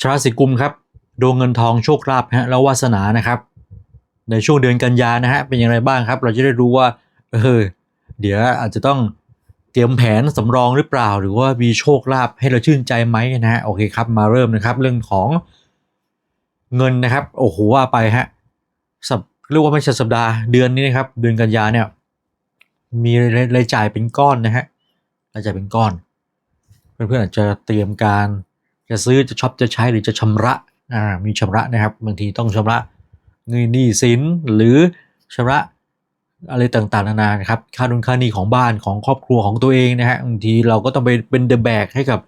ชราศีกุมครับดวงเงินทองโชคลาภฮะแล้ววาสนานะครับ ในช่วงเดือนกันยานะฮะเป็นอย่างไรบ้างครับ เราจะได้รู้ว่าเออเดี๋ยวอาจจะต้องเตรียมแผนสำรองหรือเปล่า หรือว่ามีโชคลาภให้เราชื่นใจไหมนะฮะโอเคครับมาเริ่มนะครับ เรื่องของเงินนะครับโอ้โหว่าไปฮะสัปเรียกว่าไม่ใช่สัปดาห์เดือนนี้นะครับ เดือนกันยาเนี่ย มีรายจ่ายเป็นก้อนนะฮะรายจ่ายเป็นก้อน เพื่อนๆอาจจะเตรียมการ จะซื้อจะช็อปจะใช้หรือจะชำระอ่ามีชำระนะครับ บางทีต้องชำระเงินหนี้สินหรือชำระอะไรต่างๆนานานะครับค่าดุนค่าหนี้ของบ้านของครอบครัวของตัวเองนะฮะบางทีเราก็ต้องไปเป็นเดอะแบกให้กับ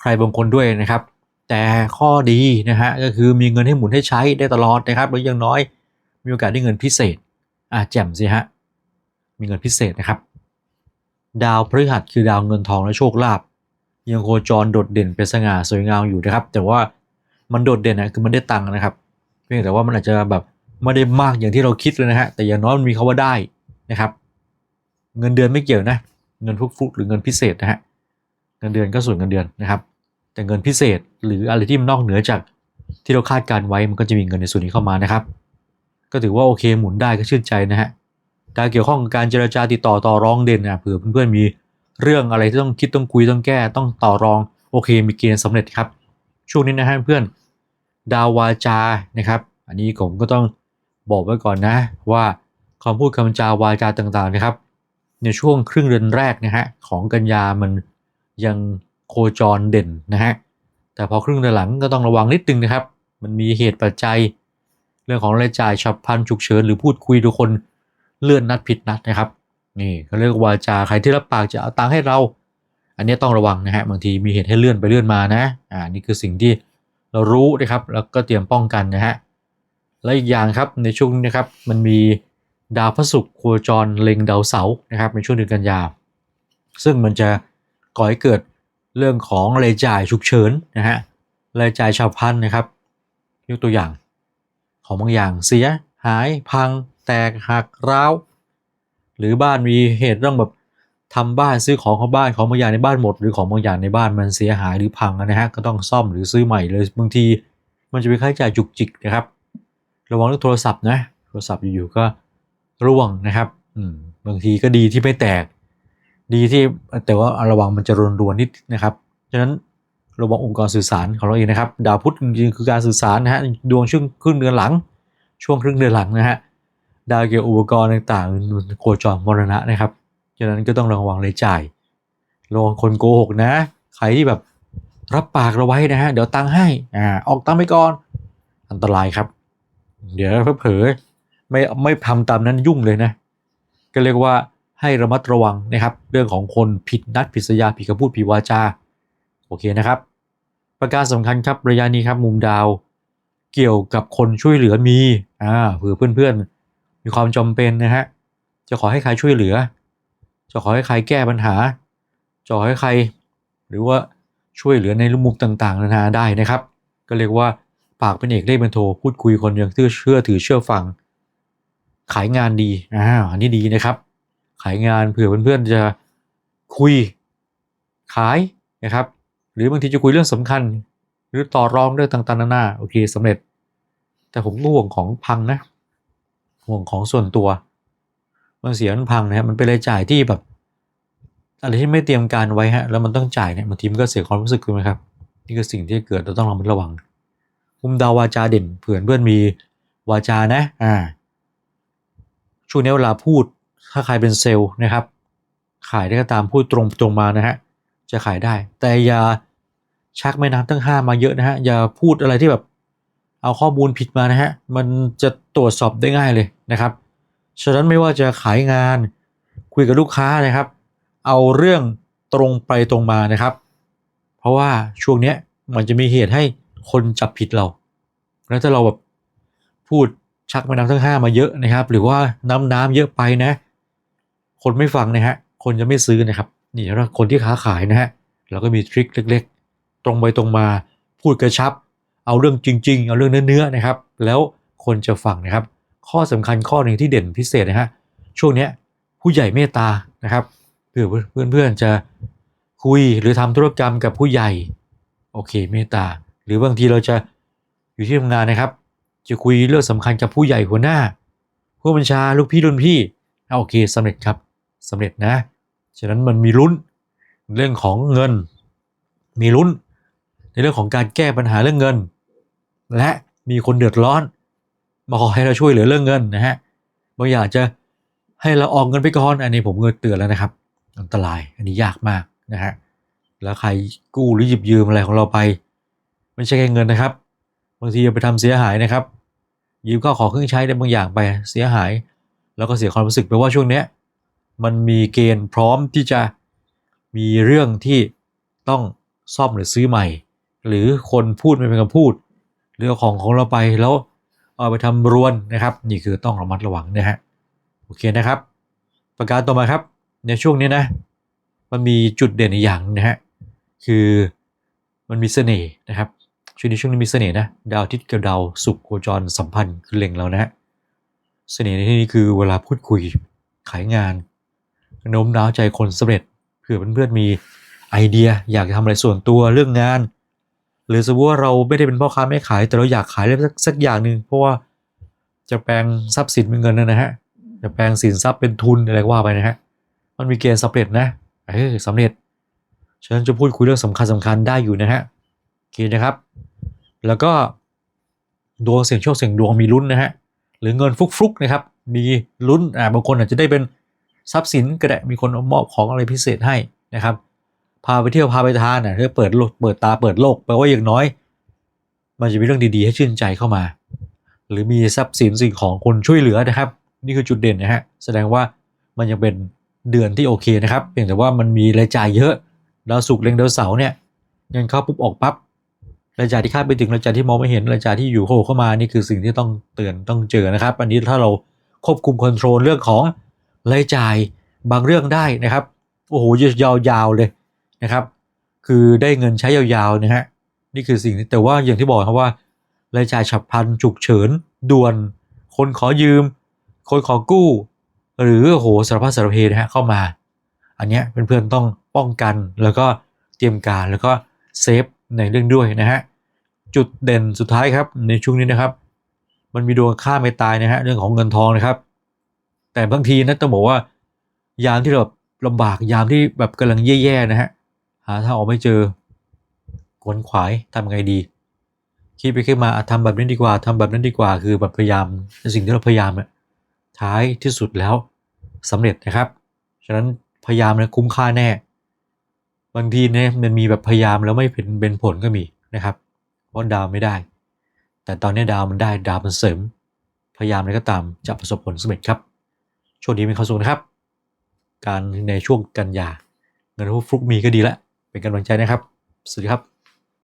ใครบางคนด้วยนะครับ แต่ข้อดีนะฮะก็คือมีเงินให้หมุนให้ใช้ได้ตลอดนะครับหรืออย่างน้อยมีโอกาสได้เงินพิเศษอ่าแจ่มสิฮะมีเงินพิเศษนะครับ ดาวพฤหัสคือดาวเงินทองและโชคลาภ ยังโคจรโดดเด่นเป็นสง่าสวยงามอยู่นะครับ แต่ว่ามันโดดเด่นนะคือมันได้ตังค์นะครับ เพียงแต่ว่ามันอาจจะแบบไม่ได้มากอย่างที่เราคิดเลยนะฮะแต่อย่างน้อยมันมีคาว่าได้นะครับ เงินเดือนไม่เกี่ยวนะ เงินฟุกๆหรือเงินพิเศษนะฮะเงินเดือนก็ส่วนเงินเดือนนะครับ แต่เงินพิเศษหรืออะไรที่มันนอกเหนือจากที่เราคาดการไว้มันก็จะมีเงินในส่วนนี้เข้ามานะครับ ก็ถือว่าโอเคหมุนได้ก็ชื่นใจนะฮะการเกี่ยวข้องกับการเจรจาติดต่อต่อรองเด่นนะเผื่อเพื่อนๆมี เรื่องอะไรที่ต้องคิดต้องคุยต้องแก้ต้องต่อรองโอเคมีเกณฑ์สำเร็จครับ ช่วงนี้นะฮะเพื่อนดาววาจานะครับ อันนี้ผมก็ต้องบอกไว้ก่อนนะว่าคำพูดคำจาวาจาต่างๆนะครับ ในช่วงครึ่งเดือนแรกนะฮะของกันยามันยังโคจรเด่นนะฮะแต่พอครึ่งเดือนหลังก็ต้องระวังนิดนึงนะครับ มันมีเหตุปัจจัย เรื่องของรายจ่ายฉับพลันฉุกเฉินหรือพูดคุยทุกคนเลื่อนนัดผิดนัดนะครับ นี่เขาเรียกวาจาใครที่รับปากจะเอาตังค์ให้เรา อันนี้ต้องระวังนะฮะบางทีมีเหตุให้เลื่อนไปเลื่อนมานะอ่านี่คือสิ่งที่เรารู้นะครับแล้วก็เตรียมป้องกันนะฮะและอีกอย่างครับในช่วงนะครับมันมีดาวพระศุกร์โคจรเล็งดาวเสาร์นะครับในช่วงเดือนกันยา ซึ่งมันจะก่อให้เกิดเรื่องของรายจ่ายฉุกเฉินนะฮะรายจ่ายฉับพลันนะครับ ยกตัวอย่างของบางอย่างเสีย หาย พัง แตกหักร้าว หรือบ้านมีเหตุเรื่องแบบทำบ้านซื้อของเข้าบ้านของบางอย่างในบ้านหมด หรือของบางอย่างในบ้านมันเสียหายหรือพังนะฮะก็ต้องซ่อมหรือซื้อใหม่เลยบางที มันจะเป็นค่าใช้จ่ายจุกจิกนะครับ ระวังเรื่องโทรศัพท์นะโทรศัพท์อยู่ๆก็ร่วงนะครับอืมบางทีก็ดีที่ไม่แตก ดีที่แต่ว่าระวังมันจะรนรวนนิดนะครับฉะนั้นระวังองค์กรสื่อสารของเราเองนะครับ ดาวพุธจริงๆคือการสื่อสารนะฮะดวงช่วงครึ่งเดือนหลัง ช่วงครึ่งเดือนหลังนะฮะ ดาวเกี่ยวกับอุปกรณ์ต่างๆโคจรมรณะนะครับฉะนั้นก็ต้องระวังรายจ่ายระวังคนโกหกนะ ใครที่แบบรับปากเราไว้นะฮะเดี๋ยวตังค์ให้อ่าออกตังค์ไปก่อน อันตรายครับ เดี๋ยวเผลอไม่ไม่ทำตามนั้นยุ่งเลยนะ ก็เรียกว่าให้ระมัดระวังนะครับ เรื่องของคนผิดนัดผิดสัญญาผิดคำพูดผิดวาจาโอเคนะครับ ประการสำคัญครับระยะนี้ครับมุมดาวเกี่ยวกับคนช่วยเหลือมีอ่าเผื่อเพื่อน มีความจำเป็นนะฮะ จะขอให้ใครช่วยเหลือ จะขอให้ใครแก้ปัญหา จะขอให้ใคร หรือว่าช่วยเหลือในรูปมุมต่างๆ นานาได้นะครับ ก็เรียกว่าปากเป็นเอกเลขเป็นโทพูดคุยคนยังเชื่อเชื่อถือเชื่อฟัง ขายงานดีอ่าอันนี้ดีนะครับ ขายงานเผื่อเพื่อนๆจะคุยขายนะครับ หรือบางทีจะคุยเรื่องสำคัญ หรือต่อรองเรื่องต่างๆนานาโอเคสำเร็จ แต่ผมก็ห่วงของพังนะ ห่วงของส่วนตัว มันเสียมันพังนะครับมันเป็นรายจ่ายที่แบบอะไรที่ไม่เตรียมการไว้ฮะแล้วมันต้องจ่ายเนี่ยบางทีมันก็เสียความรู้สึกถูกไหมครับ นี่คือสิ่งที่เกิดเราต้องระมัดระวังมุมดาววาจาเด่นเผื่อเพื่อนมีวาจานะอ่าช่วงนี้เวลาพูดถ้าใครเป็นเซลล์นะครับ ขายได้ก็ตามพูดตรงตรงมานะฮะจะขายได้ แต่อย่าชักแม่น้ำตั้งห้ามาเยอะนะฮะอย่าพูดอะไรที่แบบเอาข้อมูลผิดมานะฮะ มันจะตรวจสอบได้ง่ายเลย นะครับฉะนั้นไม่ว่าจะขายงานคุยกับลูกค้านะครับ เอาเรื่องตรงไปตรงมานะครับ เพราะว่าช่วงเนี้ยมันจะมีเหตุให้คนจับผิดเรา แล้วถ้าเราแบบพูดชักแม่น้ำทั้งห้ามาเยอะนะครับ หรือว่าน้ำน้ำเยอะไปนะ คนไม่ฟังนะฮะคนจะไม่ซื้อนะครับ นี่แล้วคนที่ค้าขายนะฮะเราก็มีทริคเล็ก ๆ ตรงไปตรงมาพูดกระชับ เอาเรื่องจริง ๆ เอาเรื่องเนื้อๆนะครับ แล้วคนจะฟังนะครับ ข้อสำคัญข้อหนึ่งที่เด่นพิเศษนะฮะช่วงเนี้ยผู้ใหญ่เมตตานะครับเพื่อเพื่อนๆจะคุยหรือทำธุรกรรมกับผู้ใหญ่โอเคเมตตา หรือบางทีเราจะอยู่ที่ทำงานนะครับ จะคุยเรื่องสำคัญกับผู้ใหญ่หัวหน้า ผู้บัญชาลูกพี่รุ่นพี่เอาโอเคสำเร็จครับสำเร็จนะฉะนั้นมันมีลุ้นเรื่องของเงิน มีลุ้น ในเรื่องของการแก้ปัญหาเรื่องเงิน และมีคนเดือดร้อน มาขอให้เราช่วยเหลือเรื่องเงินนะฮะบางอย่างจะให้เราออกเงินไปก่อนอันนี้ผมก็เตือนแล้วนะครับ อันตรายอันนี้ยากมากนะฮะแล้วใครกู้หรือหยิบยืมอะไรของเราไป ไม่ใช่แค่เงินนะครับบางทีเอาไปทำเสียหายนะครับ ยืมข้าของเครื่องใช้ได้บางอย่างไปเสียหาย แล้วก็เสียความรู้สึกไปว่าช่วงเนี้ยมันมีเกณฑ์พร้อมที่จะมีเรื่องที่ต้องซ่อมหรือซื้อใหม่ หรือคนพูดไม่เป็นคำพูดหรือเอาของของเราไปแล้ว เอาไปทำรวนนะครับ นี่คือต้องระมัดระวังนะฮะโอเคนะครับ ประการต่อมาครับ ในช่วงนี้นะมันมีจุดเด่นอีกอย่างนะฮะคือมันมีเสน่ห์นะครับช่วงนี้ช่วงนี้มีเสน่ห์นะดาวอาทิตย์กับดาวศุกร์โคจรสัมพันธ์คือเล็งเรานะฮะเสน่ห์ในที่นี้คือเวลาพูดคุยขายงานโน้มน้าวใจคนสำเร็จเผื่อเพื่อนๆมีไอเดียอยากจะทำอะไรส่วนตัวเรื่องงาน หรือสมมติว่าเราไม่ได้เป็นพ่อค้าแม่ขาย แต่เราอยากขายอะไรสักสักอย่างหนึ่งเพราะว่าจะแปลงทรัพย์สินเป็นเงินนะฮะจะแปลงสินทรัพย์เป็นทุนอะไรก็ว่าไปนะฮะมันมีเกณฑ์สำเร็จนะเออสำเร็จฉะนั้นจะพูดคุยเรื่องสำคัญสำคัญได้อยู่นะฮะโอเคนะครับ แล้วก็ดวงเสี่ยงโชคเสี่ยงดวงมีลุ้นนะฮะหรือเงินฟุกๆนะครับ มีลุ้นอ่าบางคนอาจจะได้เป็นทรัพย์สินก็ได้มีคนมอบของอะไรพิเศษให้นะครับ พาไปเที่ยวพาไปทานอะเพื่อเปิดโลกเปิดตาเปิดโลกแปลว่าอย่างน้อย มันจะมีเรื่องดีๆ ให้ชื่นใจเข้ามา หรือมีทรัพย์สินสิ่งของคนช่วยเหลือนะครับ นี่คือจุดเด่นนะฮะแสดงว่ามันยังเป็นเดือนที่โอเคนะครับ เพียงแต่ว่ามันมีรายจ่ายเยอะดาวศุกร์เล็งดาวเสาร์เนี่ยเงินเข้าปุ๊บออกปั๊บรายจ่ายที่คาดไปถึงรายจ่ายที่มองไม่เห็นรายจ่ายที่อยู่โผล่เข้ามานี่คือสิ่งที่ต้องเตือนต้องเจอนะครับ อันนี้ถ้าเราควบคุมคอนโทรลเรื่องของรายจ่ายบางเรื่องได้นะครับโอ้โหยาวๆเลย นะครับ คือได้เงินใช้ยาวๆนะฮะนี่คือสิ่งที่แต่ว่าอย่างที่บอกครับว่ารายจ่ายฉับพลันฉุกเฉินด่วน คนขอยืม คนขอกู้ หรือโอ้โหสารพัดสารเพนะฮะเข้ามา อันเนี้ยเพื่อนๆต้องป้องกันแล้วก็เตรียมการแล้วก็เซฟในเรื่องด้วยนะฮะจุดเด่นสุดท้ายครับในช่วงนี้นะครับ มันมีดวงค่าไม่ตายนะฮะเรื่องของเงินทองนะครับ แต่บางทีนะต้องบอกว่ายามที่เราแบบลำบากยามที่แบบกำลังแย่ๆนะฮะาทางออกไม่เจอขวนขวายทำไงดี คิดไปคิดมาอะทำแบบนี้ดีกว่าทำแบบนั้นดีกว่า คือแบบพยายามสิ่งที่เราพยายามอะท้ายที่สุดแล้วสำเร็จนะครับ ฉะนั้นพยายามนะคุ้มค่าแน่ บางทีเนี่ยมันมีแบบพยายามแล้วไม่เป็นเป็นผลก็มีนะครับ เพราะดาวไม่ได้ แต่ตอนนี้ดาวมันได้ดาวมันเสริม พยายามอะไรก็ตามจะประสบผลสำเร็จครับ ช่วงนี้มีความสุขนะครับ การในช่วงกันยาเงินฟลุกมีก็ดีแล้ว เป็นกำลังใจนะครับ สวัสดีครับ